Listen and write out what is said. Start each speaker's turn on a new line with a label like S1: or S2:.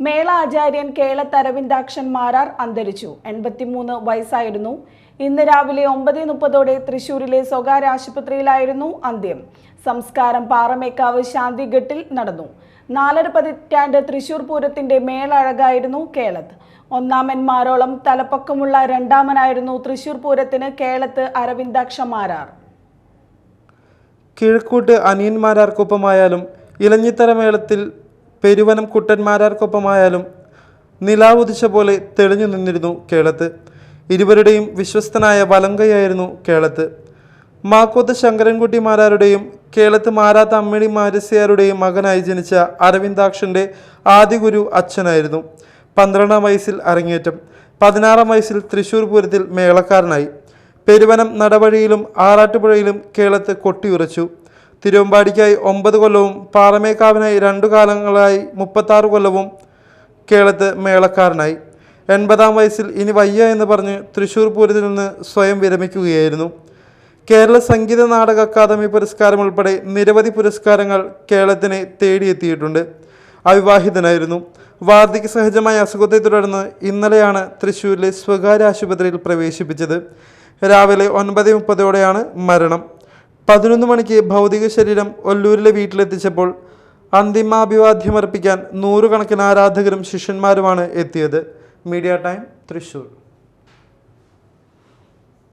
S1: മേള ആചാര്യൻ കേളത്ത് അരവിന്ദാക്ഷൻ മാരാർ അന്തരിച്ചു. എൺപത്തിമൂന്ന് വയസ്സായിരുന്നു. ഇന്ന് രാവിലെ ഒമ്പത് മുപ്പതോടെ തൃശൂരിലെ സ്വകാര്യ ആശുപത്രിയിലായിരുന്നു അന്ത്യം. സംസ്കാരം പാറമേക്കാവ് ശാന്തിഘട്ടിൽ നടന്നു. നാലര പതിറ്റാണ്ട് തൃശൂർ പൂരത്തിന്റെ മേളഴകായിരുന്നു കേളത്ത്. ഒന്നാമന്മാരോളം തലപ്പക്കമുള്ള രണ്ടാമനായിരുന്നു തൃശൂർ പൂരത്തിന് കേളത്ത് അരവിന്ദാക്ഷ മാരാർ.
S2: കിഴക്കൂട്ട് അനിയന്മാരാർക്കൊപ്പമായാലും ഇലഞ്ഞിത്തറ മേളത്തിൽ പെരുവനം കുട്ടന്മാരാർക്കൊപ്പമായാലും നിലാവുദിച്ച പോലെ തെളിഞ്ഞു നിന്നിരുന്നു കേളത്ത്. ഇരുവരുടെയും വിശ്വസ്തനായ വലങ്കയായിരുന്നു കേളത്ത്. മാക്കോത്ത് ശങ്കരൻകുട്ടിമാരാരുടെയും കേളത്ത് മാരാത്ത അമ്മിണി മാരസ്യാരുടെയും മകനായി ജനിച്ച അരവിന്ദാക്ഷന്റെ ആദ്യ ഗുരു അച്ഛനായിരുന്നു. പന്ത്രണ്ടാം വയസ്സിൽ അരങ്ങേറ്റം പതിനാറാം വയസ്സിൽ തൃശൂർ പൂരത്തിൽ മേളക്കാരനായി. പെരുവനം നടവഴിയിലും ആറാട്ടുപുഴയിലും കേളത്ത് കൊട്ടിയുറച്ചു. തിരുവമ്പാടിക്കായി ഒമ്പത് കൊല്ലവും പാറമേക്കാവിനായി രണ്ടു കാലങ്ങളായി മുപ്പത്താറ് കൊല്ലവും കേളത്ത് മേളക്കാരനായി. എൺപതാം വയസ്സിൽ ഇനി വയ്യ എന്ന് പറഞ്ഞ് തൃശ്ശൂർ പൂരത്തിൽ നിന്ന് സ്വയം വിരമിക്കുകയായിരുന്നു. കേരള സംഗീത നാടക അക്കാദമി പുരസ്കാരം ഉൾപ്പെടെ നിരവധി പുരസ്കാരങ്ങൾ കേരളത്തിനെ തേടിയെത്തിയിട്ടുണ്ട്. അവിവാഹിതനായിരുന്നു. വാർദ്ധക്യ സഹജമായ അസുഖത്തെ തുടർന്ന് ഇന്നലെയാണ് തൃശ്ശൂരിലെ സ്വകാര്യ ആശുപത്രിയിൽ പ്രവേശിപ്പിച്ചത്. രാവിലെ ഒൻപത് മുപ്പതോടെയാണ് മരണം. പതിനൊന്ന് മണിക്ക് ഭൗതിക ശരീരം ഒല്ലൂരിലെ വീട്ടിലെത്തിച്ചപ്പോൾ അന്തിമാഭിവാദ്യമർപ്പിക്കാൻ നൂറുകണക്കിന് ആരാധകരും ശിഷ്യന്മാരുമാണ് എത്തിയത്. Media time Thrissur.